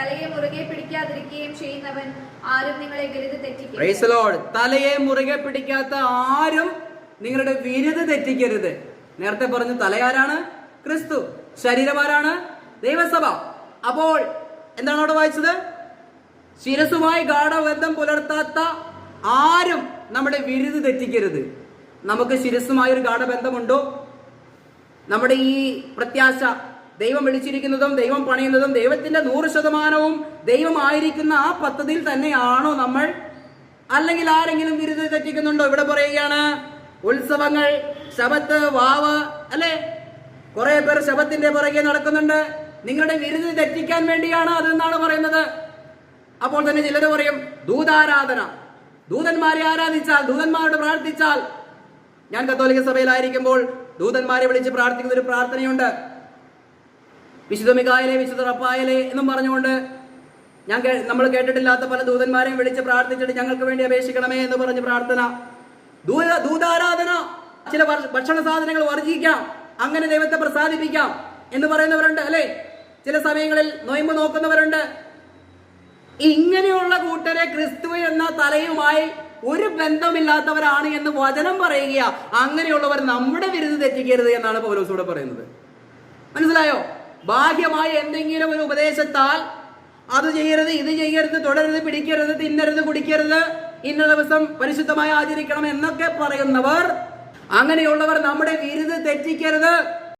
തലയെ മുറുകെ പിടിക്കാതിരിക്കുകയും ചെയ്യുന്നവൻ ആരും നിങ്ങളെ ഗരുത് തെറ്റിക്കും. തലയെ മുറുകെ പിടിക്കാത്ത ആരും നിങ്ങളുടെ വിരുത് തെറ്റിക്കരുത്. നേരത്തെ പറഞ്ഞു തലയാരാണ്? ക്രിസ്തു. ശരീരമാരാണ്? ദൈവസഭ. അപ്പോൾ എന്താണ് അവിടെ വായിച്ചത്? ശിരസുമായി ഗാഠബന്ധം പുലർത്താത്ത ആരും നമ്മുടെ വിരുത് തെറ്റിക്കരുത്. നമുക്ക് ശിരസുമായി ഒരു ഗാഠബന്ധമുണ്ടോ? നമ്മുടെ ഈ പ്രത്യാശ ദൈവം വിളിച്ചിരിക്കുന്നതും ദൈവം പണിയുന്നതും ദൈവത്തിന്റെ നൂറ് ശതമാനവും ദൈവമായിരിക്കുന്ന ആ പദ്ധതിയിൽ തന്നെയാണോ നമ്മൾ? അല്ലെങ്കിൽ ആരെങ്കിലും വിരുദ്ധ തെറ്റിക്കുന്നുണ്ടോ? ഇവിടെ പറയുകയാണ് ഉത്സവങ്ങൾ ശബത്ത് വാവ് അല്ലെ? കുറെ പേർ ശബത്തിന്റെ പുറകെ നടക്കുന്നുണ്ട്. നിങ്ങളുടെ വിരുദ്ധ തെറ്റിക്കാൻ വേണ്ടിയാണ് അതെന്നാണ് പറയുന്നത്. അപ്പോൾ തന്നെ ചിലർ പറയും ദൂതാരാധന. ദൂതന്മാരെ ആരാധിച്ചാൽ ദൂതന്മാരോട് പ്രാർത്ഥിച്ചാൽ. ഞാൻ കത്തോലിക്ക സഭയിലായിരിക്കുമ്പോൾ ദൂതന്മാരെ വിളിച്ച് പ്രാർത്ഥിക്കുന്ന ഒരു പ്രാർത്ഥനയുണ്ട്. വിശുദ്ധ മികായലെ വിശുദ്ധ റപ്പായലെ എന്നും പറഞ്ഞുകൊണ്ട് ഞാൻ നമ്മൾ കേട്ടിട്ടില്ലാത്ത പല ദൂതന്മാരെയും വിളിച്ച് പ്രാർത്ഥിച്ചിട്ട് ഞങ്ങൾക്ക് വേണ്ടി അപേക്ഷിക്കണമേ എന്ന് പറഞ്ഞ് പ്രാർത്ഥന. ദൂത ദൂതാരാധന. ചില ഭക്ഷ- ഭക്ഷണ സാധനങ്ങൾ വർജിക്കാം അങ്ങനെ ദൈവത്തെ പ്രസാദിപ്പിക്കാം എന്ന് പറയുന്നവരുണ്ട് അല്ലേ? ചില സമയങ്ങളിൽ നൊയമ്പ് നോക്കുന്നവരുണ്ട്. ഇങ്ങനെയുള്ള കൂട്ടരെ ക്രിസ്തു എന്ന തലയുമായി ഒരു ബന്ധമില്ലാത്തവരാണ് എന്ന് വചനം പറയുക അങ്ങനെയുള്ളവർ നമ്മുടെ വിരുദ്ധ തെറ്റിക്കരുത് എന്നാണ് പൗലോസൂടെ പറയുന്നത്. മനസ്സിലായോ? ബാഹ്യമായ എന്തെങ്കിലും ഒരു ഉപദേശത്താൽ അത് ചെയ്യരുത് ഇത് ചെയ്യരുത് തുടരുത് പിടിക്കരുത് തിന്നരുത് കുടിക്കരുത് ഇന്ന ദിവസം പരിശുദ്ധമായി ആചരിക്കണം എന്നൊക്കെ പറയുന്നവർ അങ്ങനെയുള്ളവർ നമ്മുടെ വിരുദ് തെറ്റിക്കരുത്.